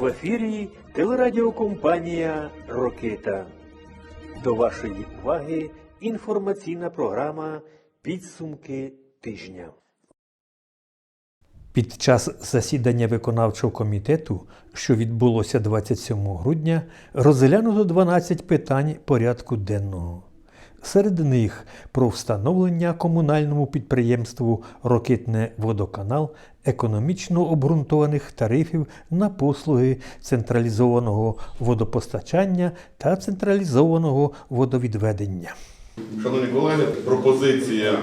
В ефірі телерадіокомпанія Рокита. До вашої уваги інформаційна програма Підсумки тижня. Під час засідання виконавчого комітету, що відбулося 27 грудня, розглянуто 12 питань порядку денного. Серед них про встановлення комунальному підприємству Рокитне водоканал економічно обґрунтованих тарифів на послуги централізованого водопостачання та централізованого водовідведення. Шановні колеги, пропозиція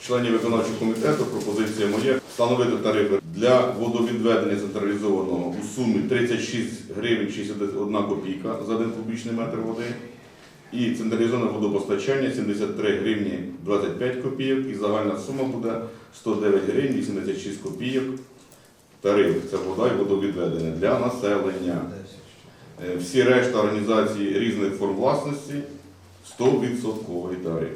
членів виконавчого комітету, пропозиція моя встановити тарифи для водовідведення централізованого у сумі 36 гривень 61 копійка за один кубічний метр води. І централізоване водопостачання 73 гривні 25 копійок. І загальна сума буде 109 гривень 86 копійок. Тариф це вода і водовідведення для населення. Е, Всі решта організацій різних форм власності 100% тариф.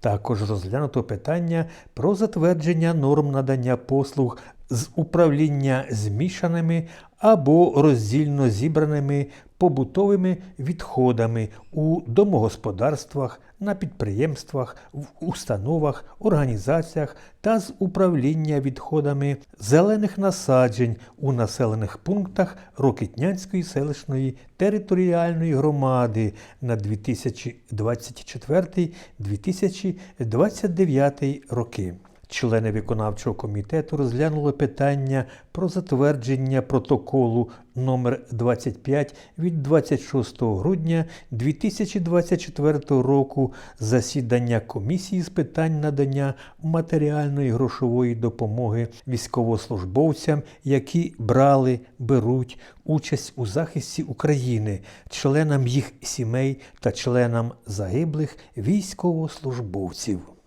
Також розглянуто питання про затвердження норм надання послуг з управління змішаними або роздільно зібраними побутовими відходами у домогосподарствах, на підприємствах, в установах, організаціях та з управління відходами зелених насаджень у населених пунктах Рокитнянської селищної територіальної громади на 2024-2029 роки. Члени виконавчого комітету розглянули питання про затвердження протоколу номер 25 від 26 грудня 2024 року засідання комісії з питань надання матеріальної грошової допомоги військовослужбовцям, які брали, беруть участь у захисті України, членам їх сімей та членам загиблих військовослужбовців.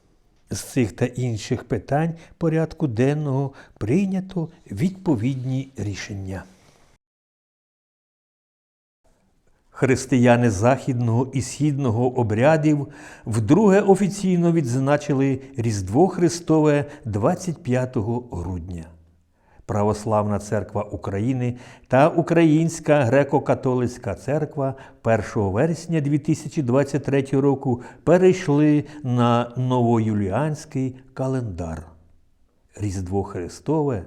З цих та інших питань порядку денного прийнято відповідні рішення. Християни Західного і Східного обрядів вдруге офіційно відзначили Різдво Христове 25 грудня. Православна церква України та Українська греко-католицька церква 1 вересня 2023 року перейшли на новоюліанський календар. Різдво Христове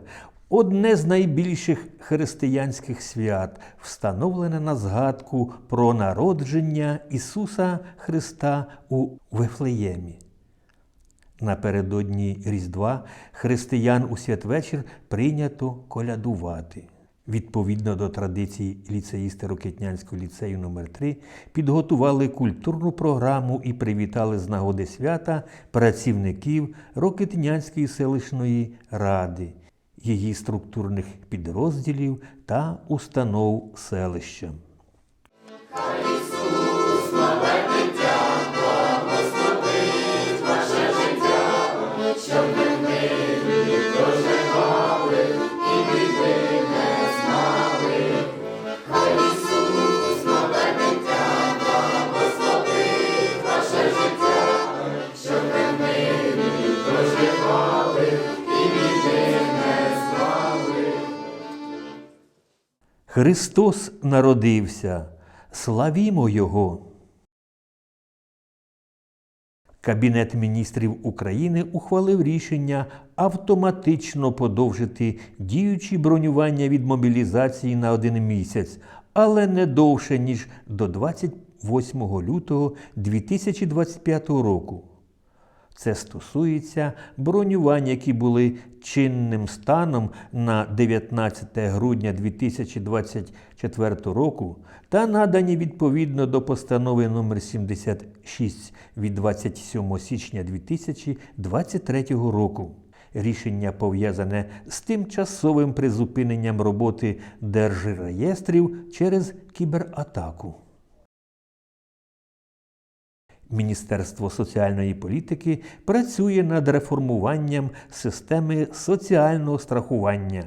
одне з найбільших християнських свят, встановлене на згадку про народження Ісуса Христа у Вифлеємі. Напередодні Різдва християн у святвечір прийнято колядувати. Відповідно до традицій ліцеїсти Рокетнянського ліцею номер 3 підготували культурну програму і привітали з нагоди свята працівників Рокетнянської селищної ради, її структурних підрозділів та установ селища. Христос народився, славімо Його! Кабінет міністрів України ухвалив рішення автоматично подовжити діючі бронювання від мобілізації на один місяць, але не довше, ніж до 28 лютого 2025 року. Це стосується бронювань, які були чинним станом на 19 грудня 2024 року та надані відповідно до постанови номер 76 від 27 січня 2023 року. Рішення пов'язане з тимчасовим призупиненням роботи держреєстрів через кібератаку. Міністерство соціальної політики працює над реформуванням системи соціального страхування.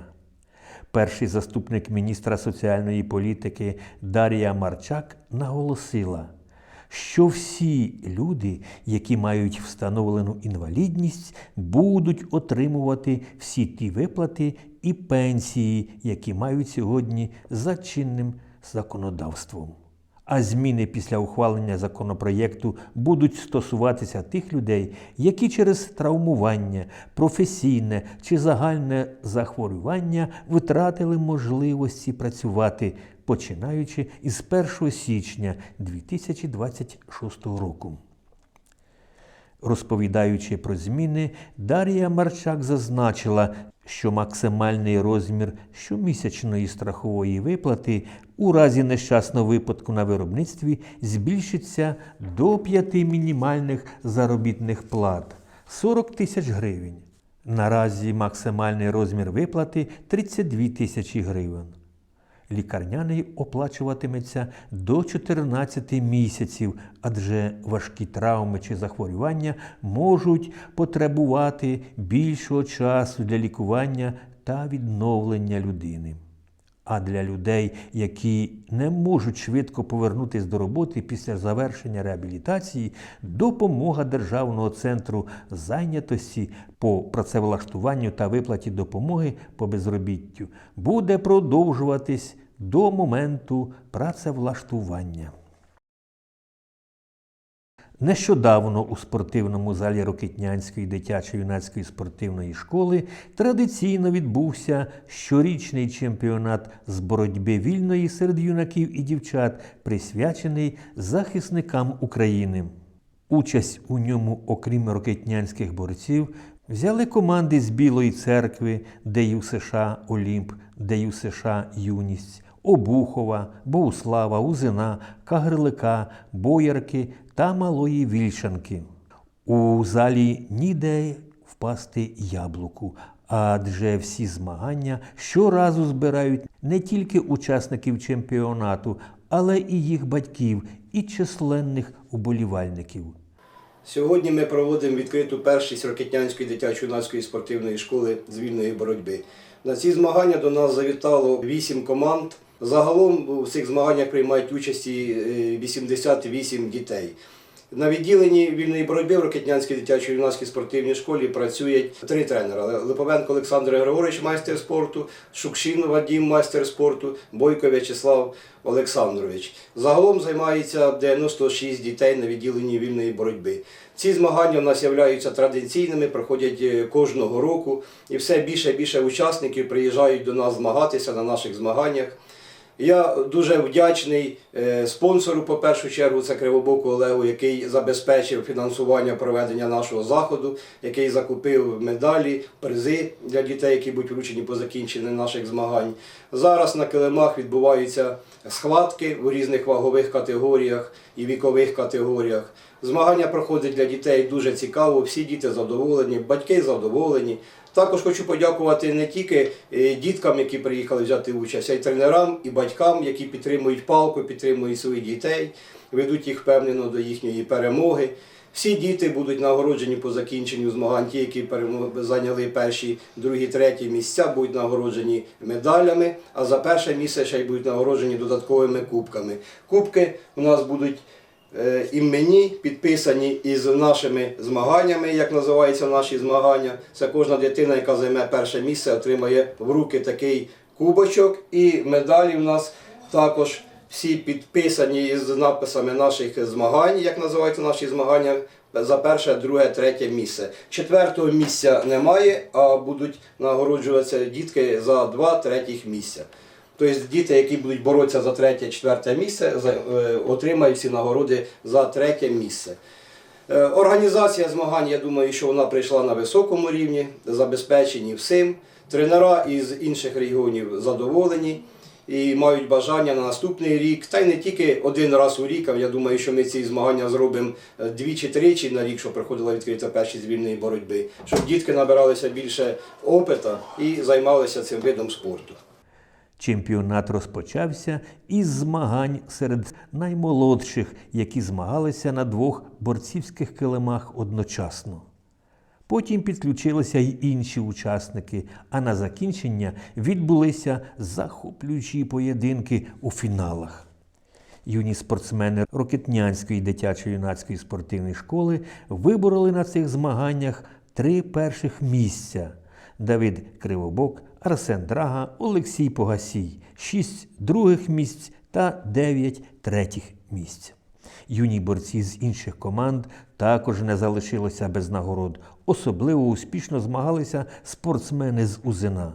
Перший заступник міністра соціальної політики Дар'я Марчак наголосила, що всі люди, які мають встановлену інвалідність, будуть отримувати всі ті виплати і пенсії, які мають сьогодні за чинним законодавством. А зміни після ухвалення законопроєкту будуть стосуватися тих людей, які через травмування, професійне чи загальне захворювання втратили можливості працювати, починаючи із 1 січня 2026 року. Розповідаючи про зміни, Дар'я Марчак зазначила, що максимальний розмір щомісячної страхової виплати у разі нещасного випадку на виробництві збільшиться до 5 мінімальних заробітних плат 40 тисяч гривень. Наразі максимальний розмір виплати 32 тисячі гривень. Лікарняний оплачуватиметься до 14 місяців, адже важкі травми чи захворювання можуть потребувати більшого часу для лікування та відновлення людини. А для людей, які не можуть швидко повернутися до роботи після завершення реабілітації, допомога Державного центру зайнятості по працевлаштуванню та виплаті допомоги по безробіттю буде продовжуватись до моменту працевлаштування. Нещодавно у спортивному залі Рокитнянської дитячо-юнацької спортивної школи традиційно відбувся щорічний чемпіонат з боротьби вільної серед юнаків і дівчат, присвячений захисникам України. Участь у ньому, окрім рокетнянських борців, взяли команди з Білої церкви, ДЮ США Олімп, ДЮ США Юність, Обухова, Богуслава, Узина, Кагарлика, Боярки та Малої Вільшанки. У залі ніде впасти яблуку, адже всі змагання щоразу збирають не тільки учасників чемпіонату, але і їх батьків і численних уболівальників. Сьогодні ми проводимо відкриту першість Рокетнянської дитячо-юнацької спортивної школи з вільної боротьби. На ці змагання до нас завітало 8 команд. Загалом у цих змаганнях приймають участі е, 88 дітей. На відділенні вільної боротьби в Рокетнянській дитячо-юнацькій спортивній школі працюють три тренера: Липовенко Олександр Григорович, майстер спорту, Шукшин Вадім, майстер спорту, Бойко В'ячеслав Олександрович. Загалом займається 96 дітей на відділенні вільної боротьби. Ці змагання у нас являються традиційними, проходять е, кожного року, і все більше і більше учасників приїжджають до нас змагатися на наших змаганнях. Я дуже вдячний е, спонсору, по першу чергу, це Кривобоку Олегу, який забезпечив фінансування проведення нашого заходу, який закупив медалі, призи для дітей, які будуть вручені по закінченні наших змагань. Зараз на килимах відбуваються схватки у різних вагових категоріях і вікових категоріях. Змагання проходять для дітей дуже цікаво, всі діти задоволені, батьки задоволені. Також хочу подякувати не тільки е, діткам, які приїхали взяти участь, а й тренерам і батькам, які підтримують палку, підтримують своїх дітей, ведуть їх впевнено до їхньої перемоги. Всі діти будуть нагороджені по закінченню змагань, ті, які зайняли перші, другі, треті місця, будуть нагороджені медалями, а за перше місце ще й будуть нагороджені додатковими кубками. Кубки у нас будуть е, іменні, підписані із нашими змаганнями, як називаються наші змагання. Це кожна дитина, яка займе перше місце, отримає в руки такий кубочок. І медалі у нас також всі підписані із написами наших змагань, як називаються наші змагання. За перше, друге, третє місце. Четвертого місця немає, а будуть нагороджуватися дітки за два третіх місця. Тобто діти, які будуть боротися за третє, четверте місце, е, отримають всі нагороди за третє місце. Е, Організація змагань, я думаю, що вона прийшла на високому рівні, забезпечені всім. Тренера із інших регіонів задоволені і мають бажання на наступний рік, та й не тільки один раз у рік, а я думаю, що ми ці змагання зробимо е, двічі-тричі на рік, щоб проходила відкрита першість з вільної боротьби, щоб дітки набиралися більше опита і займалися цим видом спорту. Чемпіонат розпочався із змагань серед наймолодших, які змагалися на двох борцівських килимах одночасно. Потім підключилися й інші учасники, а на закінчення відбулися захоплюючі поєдинки у фіналах. Юні спортсмени Рокетнянської дитячо-юнацької спортивної школи вибороли на цих змаганнях три перших місця. Давид Кривобок, Арсен Драга, Олексій Погасій, 6 других місць та 9 третіх місць. Юні борці з інших команд також не залишилися без нагород. Особливо успішно змагалися спортсмени з Узина.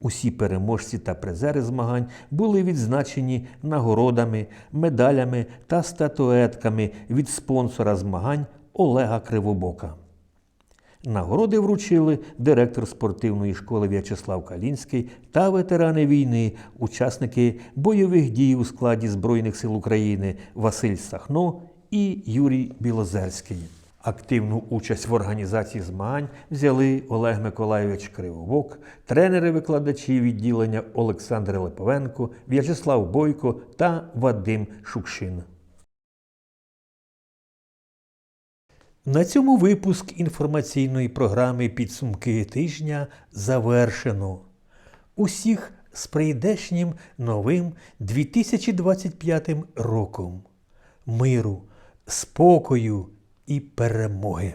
Усі переможці та призери змагань були відзначені нагородами, медалями та статуетками від спонсора змагань Олега Кривобока. Нагороди вручили директор спортивної школи В'ячеслав Калінський та ветерани війни, учасники бойових дій у складі Збройних сил України Василь Сахно і Юрій Білозерський. Активну участь в організації змагань взяли Олег Миколайович Кривовок, тренери-викладачі відділення Олександр Липовенко, В'ячеслав Бойко та Вадим Шукшин. На цьому випуск інформаційної програми Підсумки тижня завершено. Усіх з прийдешнім новим 2025 роком. Миру, спокою і перемоги.